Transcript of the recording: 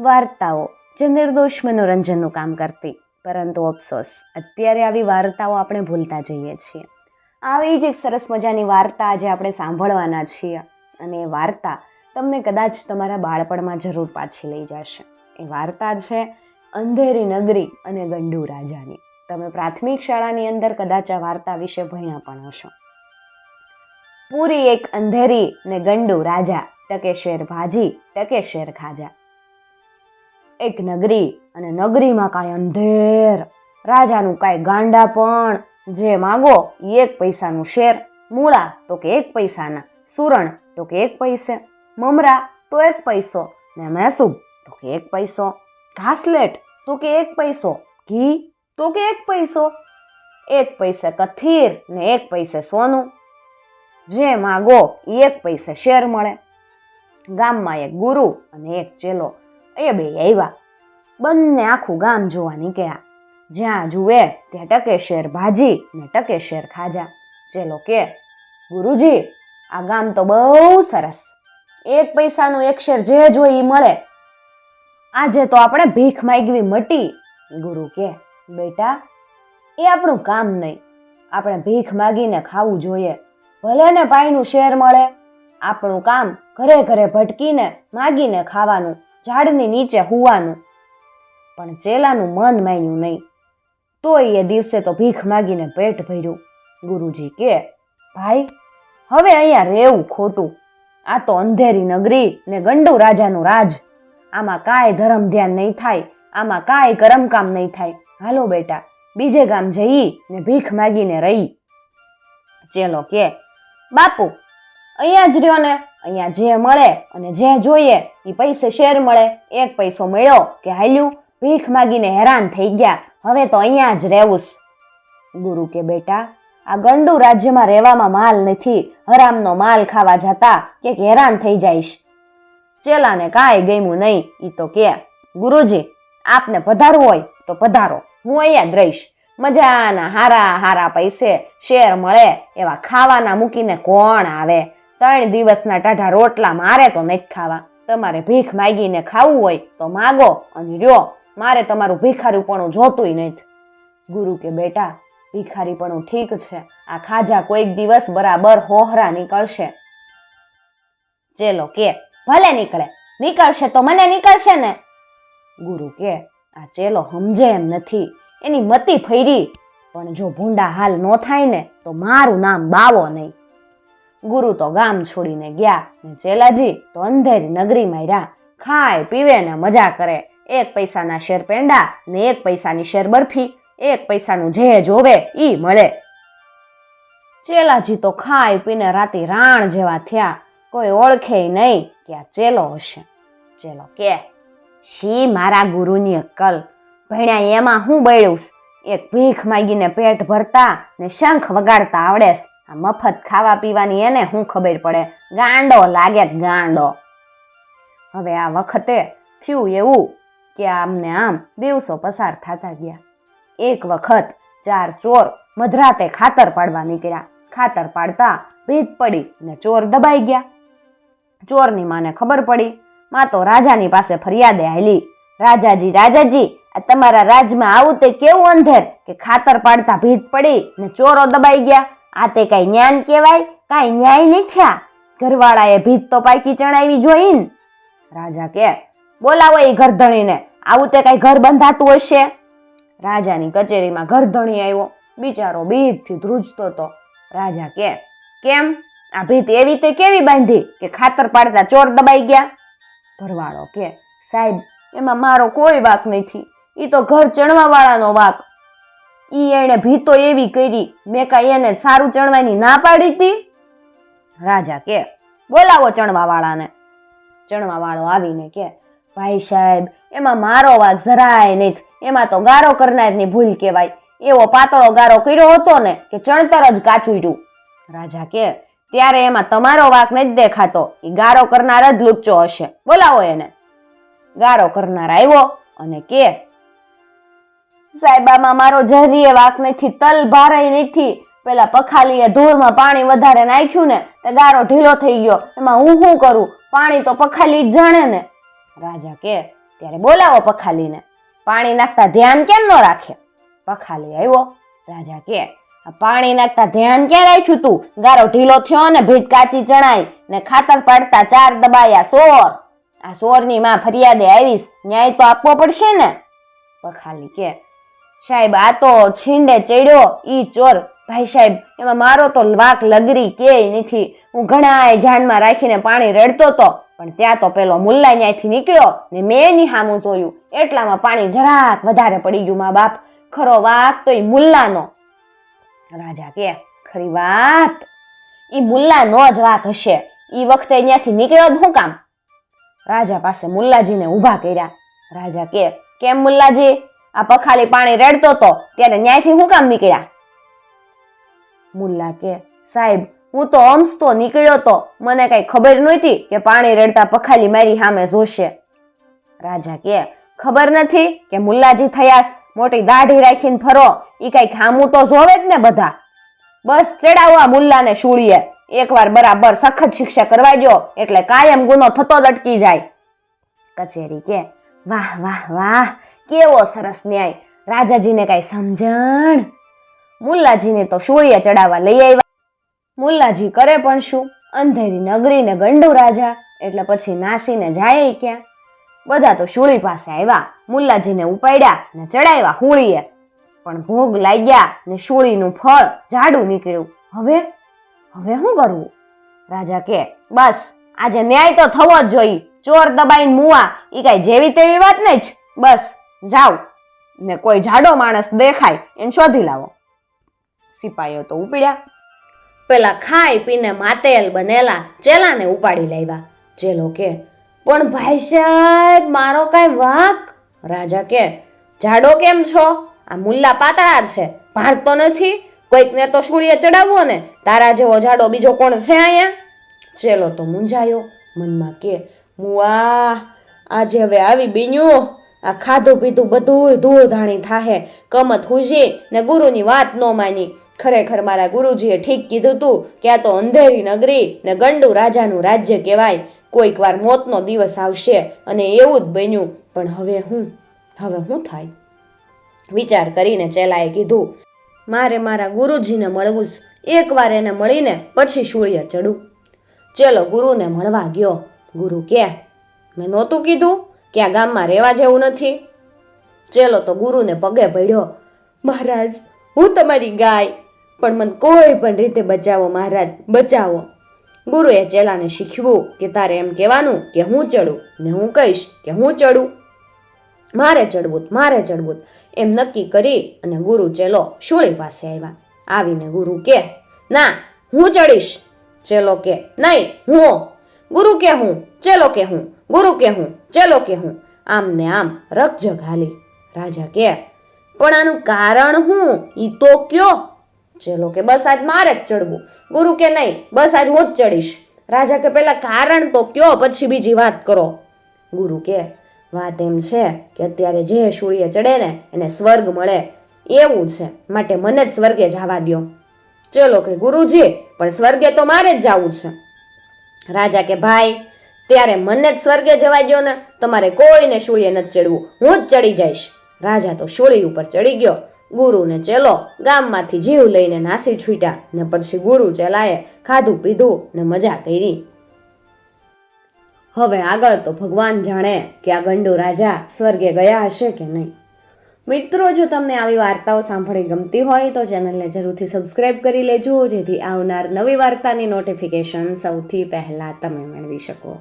વાર્તાઓ, જે નિર્દોષ મનોરંજનનું કામ કરતી. પરંતુ અફસોસ, અત્યારે આવી વાર્તાઓ આપણે ભૂલતા જઈએ છીએ. આવી જ એક સરસ મજાની વાર્તા આજે આપણે સાંભળવાના છીએ. અને એ વાર્તા તમને કદાચ તમારા બાળપણમાં જરૂર પાછી લઈ જશે. એ વાર્તા છે, અંધેરી નગરી અને ગંડુ રાજાની. તમે પ્રાથમિક શાળાની અંદર કદાચ આ વાર્તા વિશે ભણ્યા પણ હશો. પૂરી એક અંધેરી ને ગંડુ રાજા ટકે શેર ભાજી ટકે શેર ખાજા. એક નગરી અને નગરીમાં કાંઈ અંધેર. રાજાનું કાંઈ ગાંડા પણ. જે માગો એક પૈસાનું શેર. મૂળા તો કે એક પૈસાના. સુરણ તો કે એક પૈસે. મમરા તો એક પૈસો. ને મૈસૂબ તો કે એક પૈસો. ઘાસલેટ તો કે એક પૈસો. ઘી તો કે એક પૈસો. એક પૈસે કથીર ને એક પૈસે સોનું. જે માગો એક પૈસે શેર મળે. ગામમાં એક ગુરુ અને એક ચેલો. એ બે આવ્યા. બંને આખું ગામ જોવા નીકળ્યા. જ્યાં જુએ ત્યાં ટકે શેર ભાજી ને ટકે શેર ખાજા. ચેલો કે ગુરુજી, આ ગામ તો બહુ સરસ. એક પૈસાનું એક શેર જે જોઈ એ મળે. આજે તો આપણે ભીખ માગવી મટી. ગુરુ કે, બેટા, એ આપણું કામ નહીં. આપણે ભીખ માગીને ખાવું જોઈએ. ભલે ને પાઈનું શેર મળે. આપણું કામ ઘરે ઘરે ભટકીને માગીને ખાવાનું. ઝાડની નીચે હુવાનું. પણ ચેલાનું મન માન્યું નહીં. તોય એ દિવસે તો ભીખ માગીને પેટ ભર્યું. ગુરુજી કે, ભાઈ, હવે અહીંયા રહેવું ખોટું. આ તો અંધેરી નગરી ને ગંડુ રાજાનું રાજ. આમાં કાંઈ ધર્મ ધ્યાન નહીં થાય, આમાં કાંઈ કરમકામ નહીં થાય. હાલો બેટા, બીજે ગામ જઈ ને ભીખ માગીને રહી. ચેલો કે, બાપુ, અહીંયા જ રહ્યો ને? અહીંયા જે મળે અને જે જોઈએ એ પૈસે શેર મળે. એક પૈસો મળ્યો કે હાલ્યું, ભીખ માગીને હેરાન થઈ ગયા. હવે તો અહીંયા જ રહેવું ગુરુ કે બેટા, આ ગંડુ રાજ્યમાં રહેવામાં માલ નથી. હરામનો માલ ખાવા જતા કે હેરાન થઈ જઈશ. ચેલાને કાંઈ ગમ્યું નહીં એ તો કે, ગુરુજી, આપને પધારવું હોય તો પધારો. હું અહીંયા જ રહીશ. મજાના હારા હારા પૈસે શેર મળે એવા ખાવાના મૂકીને કોણ આવે? ત્રણ દિવસના ટાઢા રોટલા મારે તો નથી ખાવા. તમારે ભીખ માગીને ખાવું હોય તો માગો અને રહ્યો મારે તમારું ભિખારીપણું જોતુંય નથી. ગુરુ કે, બેટા, ભિખારીપણું ઠીક છે. આ ખાજા કોઈક દિવસ બરાબર હોહરા નીકળશે. ચેલો કે, ભલે નીકળે. નીકળશે તો મને નીકળશે ને. ગુરુ કે, આ ચેલો સમજે એમ નથી. એની મતી ફેરી. પણ જો ભૂંડા હાલ ન થાય ને, તો મારું નામ બાવો નહીં. ગુરુ તો ગામ છોડીને ગયા. ચેલાજી તો અંધેરી નગરીમાં રહ્યા ખાય, પીવે ને મજા કરે. એક પૈસાના શેર પેંડા ને એક પૈસાની શેર બરફી. એક પૈસાનું જે જોવે ઈ મળે. ચેલાજી તો ખાય, પીને રાતે રાણ જેવા થયા. કોઈ ઓળખે નહીં કે આ ચેલો હશે. ચેલો કે, શી મારા ગુરુની અક્કલ? ભણ્યા એમાં હું બળ્યું એક ભીખ માગીને પેટ ભરતા ને શંખ વગાડતા આવડેસ આ મફત ખાવા પીવાની એને શું ખબર પડે? ગાંડો લાગે ગાંડો. હવે આ વખતે થયું એવું કે આમને આમ દિવસો પસાર થતા ગયા. એક વખત ચાર ચોર મધરાતે ખાતર પાડવા નીકળ્યા. ખાતર પાડતા ભીત પડી ને ચોર દબાઈ ગયા. ચોરની માને ખબર પડી, માં તો રાજાની પાસે ફરિયાદે હાલી રાજાજી રાજાજી, આ તમારા રાજમાં આવું તે કેવું અંધેર કે ખાતર પાડતા ભીત પડી ને ચોરો દબાઈ ગયા? આ તે કઈ જ્ઞાન કહેવાય, કાંઈ ન્યાય નહીં થયા. ઘરવાળાએ ભીત તો પાકી ચણાવી જોઈને. રાજા કે, બોલાવો એ ઘરધણીને. આવું તે કઈ ઘર બંધાતું હશે? રાજાની કચેરીમાં ઘરધણી આવ્યો. બિચારો બીકથી ધ્રુજતો તો. રાજા કે, કેમ? આ ભીત એવી તે કેવી બાંધી કે ખાતર પાડતા ચોર દબાઈ ગયા? ઘરવાળો કે, સાહેબ, એમાં મારો કોઈ વાક નથી. એ તો ઘર ચણવા વાળાનો વાક ઈ એણે ભીતો એવી કરી, મેં કાંઈ એને સારું ચણવાની ના પાડી હતી? રાજા કે, બોલાવો ચણવા વાળાને ચણવા વાળો આવીને કે, ભાઈ સાહેબ, એમાં મારો વાક જરાય નહીં. એમાં તો ગારો કરનારની ભૂલ કહેવાય. એવો પાતળો ગારો કર્યો હતો ને કે ચણતર જ કાચું રહ્યું રાજા કે, ત્યારે એમાં તમારો વાક નથી દેખાતો. એ ગારો કરનાર જ લુચ્ચો હશે. બોલાવો એને. ગારો કરનાર આવ્યો અને કે સાહેબામાં મારો જરીએ વાક નથી, તલ ભારાય નથી. પેલા પખાલીએ ધૂળમાં પાણી વધારે નાખ્યું ને, તે ગારો ઢીલો થઈ ગયો. એમાં હું શું કરું? પાણી તો પખાલી જ જાણે ને. રાજા કે, ત્યારે બોલાવો પખાલીને. પાણી નાખતા ધ્યાન કેમ ન રાખે? પખાલી આવ્યો. રાજા કે પાણી નાખતા ધ્યાન ક્યાં રાખ્યું તું? ગારો ઢીલો થયો ને ભીત કાચી ચણાઈ ને, ખાતર પાડતા ચાર દબાયા સોર. આ સોરની માં ફરિયાદે આવીશ, ન્યાય તો આપવો પડશે ને. પખાલી કે સાહેબ, આ તો છીંડે ચડ્યો, ઈ ચોર. ભાઈ સાહેબ, એમાં મારો તો વાક લગરી કે નથી. હું ઘણા જાનમાં રાખીને પાણી રેડતો તો, પણ ત્યાં તો પેલો મુલ્લા ન્યાયથી નીકળ્યો ને મેં એની સામું જોયું. એટલામાં પાણી જરાક વધારે પડી ગયું મા બાપ. ખરો વાત તો એ મુલ્લાનો. રાજા કે, ખરી વાત. એ મુલ્લાનો જ વાક હશે. એ વખતે અહીંયાથી નીકળ્યો જ શું કામ? રાજા પાસે મુલ્લાજીને ઊભા કર્યા. રાજા કે, કેમ મુલ્લાજી? આ પખાલી પાણી રેડતો તો ત્યારે ન્યાયથી હું કામ નીકળ્યા? મુલ્લા કે, સાહેબ, હું તો અમસતો નીકળ્યો તો મને કઈ ખબર નહોતી કે પાણી રેડતા પખાલી મારી સામે જોશે. રાજા કે, ખબર નથી કે મુલ્લાજી થયાસ, મોટી દાઢી રાખીને ફરો, ઈ કઈ ખામું તો જોવે જ ને બધા. બસ ચડાવવા મુલ્લાને શૂળીએ એકવાર બરાબર સખત શિક્ષા કરવાજો એટલે કાયમ ગુનો થતો જ અટકી જાય. કચેરી કે, વાહ વાહ વાહ કેવો સરસ ન્યાય? રાજાજીને કઈ સમજણ? મુલ્લાજીને તો શોળિયા ચડાવવા લઈ આવ્યા. મુલ્લાજી કરે પણ શું? અંધેરી નગરી ને ગંડુ રાજા, એટલે પછી નાસીને જાય ક્યાં? બધા તો શૂળી પાસે આવ્યા. મુલ્લાજીને ઉપાડ્યા ને ચડાવ્યા હોળીએ. પણ ભોગ લાગ્યા ને શૂળીનું ફળ જાડું નીકળ્યું. હવે? હવે શું કરવું રાજા કે, બસ, આજે ન્યાય તો થવો જ જોઈએ. ચોર દબાઈને મુવા. એ કઈ જેવી તેવી વાત નહીં જ. બસ. જાઓ ને કોઈ જાડો માણસ દેખાય એને શોધી લાવો. સિપાહીઓ તો ઉપડ્યા. પેલા ખાઈ પીને માતેલ બનેલા ચેલાને ઉપાડી લાવ્યા. ચેલો કે પણ ભાઈ સાહેબ, મારો કઈ વાક? રાજા કે, જાડો કેમ છો? આ મુલ્લા પાતળા છે ભાગતો નથી. કોઈકને તો સૂર્ય ચડાવવો ને, તારા જેવો જાડો બીજો કોણ છે અહીંયા? ચેલો તો મૂંઝાયો. મનમાં કે, મુઆ, આજે હવે આવી બીન્યું. આ ખાધું પીધું બધું ધૂળધાણી થાહે. કમત હુજે ને ગુરુની વાત ન માની. ખરેખર મારા ગુરુજીએ ઠીક કીધું તું કે આ તો અંધેરી નગરી ને ગંડુ રાજાનું રાજ્ય કહેવાય. કોઈક વાર મોતનો દિવસ આવશે અને એવું જ બન્યું. પણ હવે હું હવે હું થાય? વિચાર કરીને ચેલાએ કીધું, મારે મારા ગુરુજીને મળવું જ. એકવાર એને મળીને પછી સૂર્ય ચડું. ચેલો ગુરુને મળવા ગયો. ગુરુ કે, મેં નહોતું કીધું? કે આ ગામમાં રહેવા જેવું નથી? ચેલો તો ગુરુને પગે પડ્યો, મહારાજ, હું તમારી ગાય, પણ મને કોઈ પણ રીતે બચાવો, મહારાજ, બચાવો. ગુરુએ ચેલાને શીખવું કે તારે એમ કહેવાનું કે હું ચડું ને હું કહીશ કે હું ચડું. મારે ચડવું મારે ચડવું, એમ નક્કી કરી અને ગુરુ ચેલો શૂળી પાસે આવ્યા. આવીને ગુરુ કે, ના, હું ચડીશ. ચેલો કે, નહીં, હું. ગુરુ કે, હું. ચેલો કે, હું. ગુરુ કે હું ચલો કે હું આમ ને આમ રકજગ હાલી રાજા કે, પણ આનું કારણ હું? ઈ તો કયો? ચલો કે, બસ આજ મારે જ ચડવું. ગુરુ કે, નહીં, બસ આજ હું જ ચડીશ. રાજા કે પહેલાં કારણ તો કયો, પછી બીજી વાત કરો. ગુરુ કે, વાત એમ છે કે અત્યારે જે સૂર્ય ચડે ને, એને સ્વર્ગ મળે. એવું છે. માટે મને જ સ્વર્ગે જવા દ્યો. ચલો કે, ગુરુજી, પણ સ્વર્ગે તો મારે જ જવું છે. રાજા કે, ભાઈ ત્યારે મને જ સ્વર્ગે જવા દ્યો ને, તમારે કોઈને સૂર્ય નથી ચડવું. હું જ ચડી જઈશ. રાજા તો શૂળી ઉપર ચડી ગયો. ગુરુને ચેલો, ગામમાંથી જીવ લઈને નાસી છૂટ્યા ને પછી ગુરુ ચેલાએ ખાધું પીધું ને મજા કરી. હવે આગળ તો ભગવાન જાણે કે આ ગંડુ રાજા સ્વર્ગે ગયા હશે કે નહીં. મિત્રો, જો તમને આવી વાર્તાઓ સાંભળી ગમતી હોય તો ચેનલને જરૂરથી સબસ્ક્રાઇબ કરી લેજો, જેથી આવનાર નવી વાર્તાની નોટિફિકેશન સૌથી પહેલાં તમે મેળવી શકો.